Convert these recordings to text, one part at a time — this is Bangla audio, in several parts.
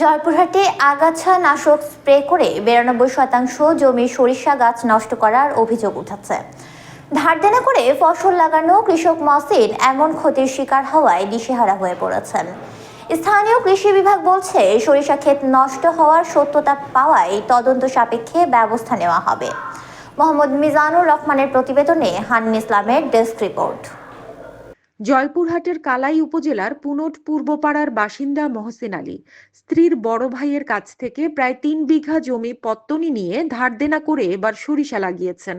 জয়পুরহাটে আগাছা নাশক স্প্রে করে বিরানব্বই শতাংশ জমির সরিষা গাছ নষ্ট করার অভিযোগ উঠেছে। ধার দেনা করে ফসল লাগানো কৃষক মসিন এমন ক্ষতির শিকার হওয়ায় দিশেহারা হয়ে পড়েছেন। স্থানীয় কৃষি বিভাগ বলছে, সরিষা ক্ষেত নষ্ট হওয়ার সত্যতা পাওয়ায় তদন্ত সাপেক্ষে ব্যবস্থা নেওয়া হবে। মোহাম্মদ মিজানুর রহমানের প্রতিবেদনে হান্ন ইসলামের ডেস্ক রিপোর্ট। জয়পুরহাটের কালাই উপজেলার পুনট পূর্বপাড়ার বাসিন্দা মহসিন আলী। স্ত্রীর বড় ভাইয়ের কাছ থেকে প্রায় তিন বিঘা জমি পত্তনি নিয়ে ধার দেনা করে এবার সরিষা লাগিয়েছেন।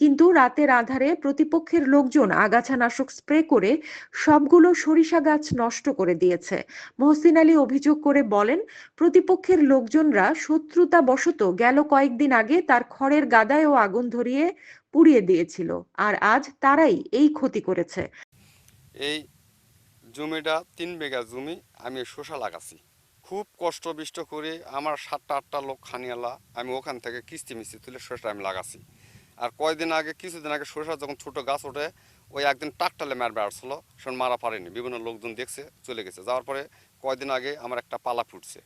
কিন্তু রাতের আধারে প্রতিপক্ষের লোকজন আগাছানাশক স্প্রে করে সবগুলো সরিষা গাছ নষ্ট করে দিয়েছে। মহসিন আলী অভিযোগ করে বলেন, প্রতিপক্ষের লোকজনরা শত্রুতা বশত গেল কয়েকদিন আগে তার খড়ের গাদায় ও আগুন ধরিয়ে পুড়িয়ে দিয়েছিল, আর আজ তারাই এই ক্ষতি করেছে। এই জমিটা তিন বিঘা জমি আমি শসা লাগাছি খুব কষ্ট বিষ্ট করে আমার সাতটা, আটটা লোক খানিয়ালা আমি ওখান থেকে কিস্তি মিস্তি তুলে শসা আমি লাগাছি আর কয়দিন আগে, কিছুদিন আগে শসা যখন ছোট গাছ ওঠে, ওই একদিন টাকটালে মারবে আসছিল সেন মারা পারেনি। বিভিন্ন লোকজন দেখছে, চলে গেছে। যাওয়ার পরে কয়দিন আগে আমার একটা পালা ফুটছে।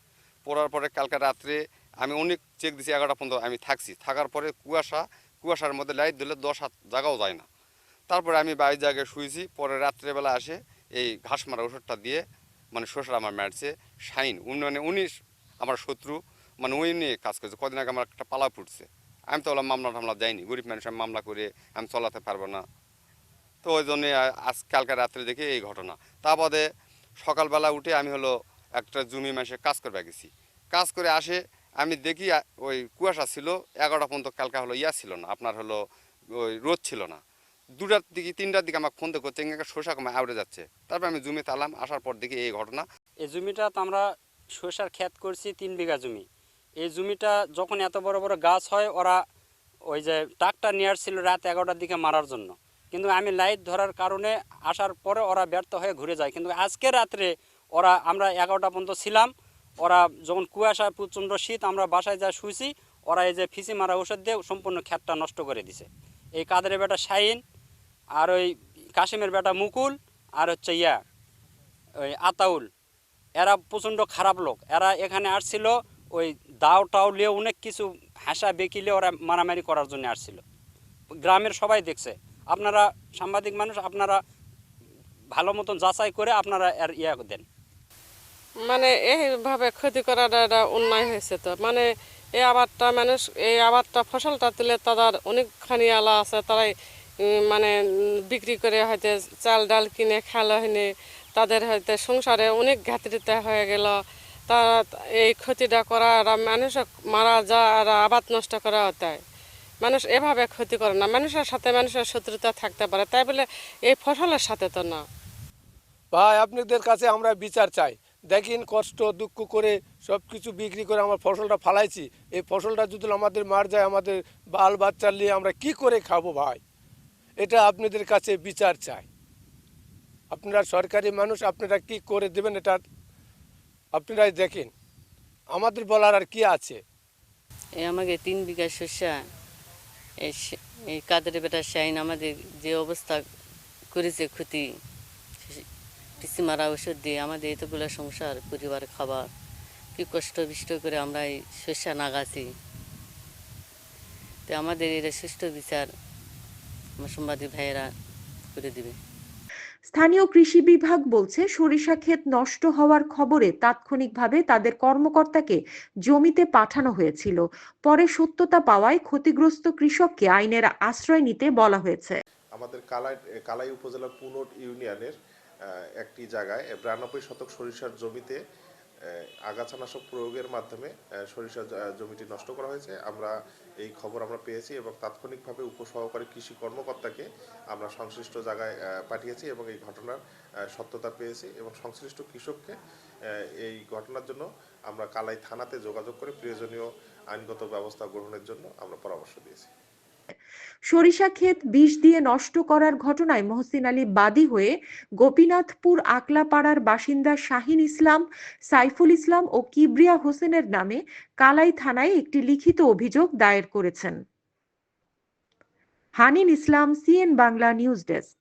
পড়ার পরে কালকে রাত্রে আমি অনেক চেক দিছি, এগারোটা পর্যন্ত আমি থাকছি। থাকার পরে কুয়াশা, কুয়াশার মধ্যে লাইট দিলে দশ হাত জায়গাও যায় না। তারপরে আমি বাইরে জায়গায় শুয়েছি পরে রাত্রেবেলা আসে এই ঘাস মারা ওষুধটা দিয়ে মানে শ্বশুর আমার মারছে, শাইন। উন্নয়নে উনি আমার শত্রু মানে উনি নিয়ে কাজ করছে। কদিন আগে আমার একটা পালা ফুটছে। আমি তো বললাম, মামলা টামলা যাইনি গরিব মানুষ মামলা করে, আমি চলাতে পারব না। তো ওই জন্যে আজ কালকে রাত্রে দেখে এই ঘটনা। তা বাদে সকালবেলা উঠে আমি হলো একটা জমি মাসে কাজ করবে গেছি। কাজ করে আসে, আমি দেখি ওই কুয়াশা ছিল, এগারোটা পর্যন্ত কালকা হলো ইয়া ছিল না, আপনার হলো ওই রোদ ছিল না। দুটার দিকে, তিনটার দিকে আমাকে ফোন করতে শোষা কমে আউড়ে যাচ্ছে। তারপর আমি জমিতে তালাম আসার পর দেখি এই ঘটনা। এই জমিটা তো আমরা সরষার ক্ষেত করছি, তিন বিঘা জমি। এই জমিটা যখন এত বড় বড় গাছ হয়, ওরা ওই যে ট্রাকটা নিয়ে আসছিল রাত এগারোটার দিকে মারার জন্য। কিন্তু আমি লাইট ধরার কারণে আসার পরে ওরা ব্যর্থ হয়ে ঘুরে যায়। কিন্তু আজকে রাত্রে ওরা, আমরা এগারোটা পর্যন্ত ছিলাম, ওরা যখন কুয়াশা প্রচণ্ড শীত, আমরা বাসায় যা শুয়েছি ওরা এই যে ফিসি মারা ওষুধ দিয়ে সম্পূর্ণ ক্ষেতটা নষ্ট করে দিছে। এই কাদের বেটা শাইন আর ওই কাশিমের বেটা মুকুল আর হচ্ছে ইয়া, ওই আতাউল। এরা প্রচণ্ড খারাপ লোক। এরা এখানে আসছিল, ওই দাও টাও লিয়ে অনেক কিছু হাসা বেকিলে ওরা মারামারি করার জন্য আসছিল। গ্রামের সবাই দেখছে। আপনারা সাংবাদিক মানুষ, আপনারা ভালো মতন যাচাই করে আপনারা এর ইয়া দেন। মানে এইভাবে ক্ষতি করাটা একটা অন্যায় হয়েছে তো। মানে এই আবারটা মানুষ, এই আবারটা ফসলটা তুলে তাদের অনেকখানি আলা আছে, তারাই মানে বিক্রি করে হয়তো চাল ডাল কিনে খেলো হয়নি। তাদের হয়তো সংসারে অনেক ঘাটতিতে হয়ে গেল। তারা এই ক্ষতিটা করা আর মানুষ মারা যা আর আবাদ নষ্ট করা হতে মানুষ এভাবে ক্ষতি করে না। মানুষের সাথে মানুষের শত্রুতা থাকতে পারে। তাই বলে এই ফসলের সাথে তো না। ভাই, আপনাদের কাছে আমরা বিচার চাই। দেখেন কষ্ট, দুঃখ করে সব কিছু বিক্রি করে আমার ফসলটা ফালাইছি। এই ফসলটা যদি আমাদের মার যায়, আমাদের বাল বাচ্চা নিয়ে আমরা কি করে খাব ভাই? এটা আপনাদের কাছে বিচার চাই। আপনারা সরকারি মানুষ, আপনারা কি করে দেবেন এটা আপনারাই দেখেন। আমাদের বলার আর কি আছে? এই আমাকে তিন বিঘা শস্যা এই কাদের বেটার শাইন আমাদের যে অবস্থা করেছে ক্ষতি পিসি মারা ওষুধ দিয়ে আমাদের এতগুলো সংসার, পরিবার, খাবার, কি কষ্ট বিষ্ট করে আমরা এই শস্যা নাগাছি। তো আমাদের এটা সুষ্ঠু বিচার আমার সাংবাদিক ভাইয়েরা করে দিবে। স্থানীয় কৃষি বিভাগ বলছে সরিষা ক্ষেত নষ্ট হওয়ার খবরে তাৎক্ষণিকভাবে তাদের কর্মকর্তাকে জমিতে পাঠানো হয়েছিল। পরে সত্যতা পাওয়ায় ক্ষতিগ্রস্ত কৃষককে আইনের আশ্রয় নিতে বলা হয়েছে। আমাদের কালাই কালাই উপজেলার পুনট ইউনিয়নের আহ, একটি জায়গায় বিরানব্বই শতক সরিষার জমিতে আগাছানাশক প্রয়োগের মাধ্যমে সরিষা জমিটি নষ্ট করা হয়েছে। আমরা এই খবর আমরা পেয়েছি এবং তাৎক্ষণিকভাবে উপসহকারী কৃষি কর্মকর্তাকে আমরা সংশ্লিষ্ট জায়গায় পাঠিয়েছি এবং এই ঘটনার সত্যতা পেয়েছি এবং সংশ্লিষ্ট কৃষককে এই ঘটনার জন্য আমরা কালাই থানাতে যোগাযোগ করে প্রয়োজনীয় আইনগত ব্যবস্থা গ্রহণের জন্য আমরা পরামর্শ দিয়েছি। সরিষা ক্ষেত বিষ দিয়ে নষ্ট করার ঘটনায় মহসিন আলী বাদী হয়ে গোপীনাথপুর আকলাপাড়ার বাসিন্দা শাহিন ইসলাম, সাইফুল ইসলাম ও কিবরিয়া হোসেনের নামে কালাই থানায় একটি লিখিত অভিযোগ দায়ের করেছেন। Hanin Islam, CN Bangla news desk.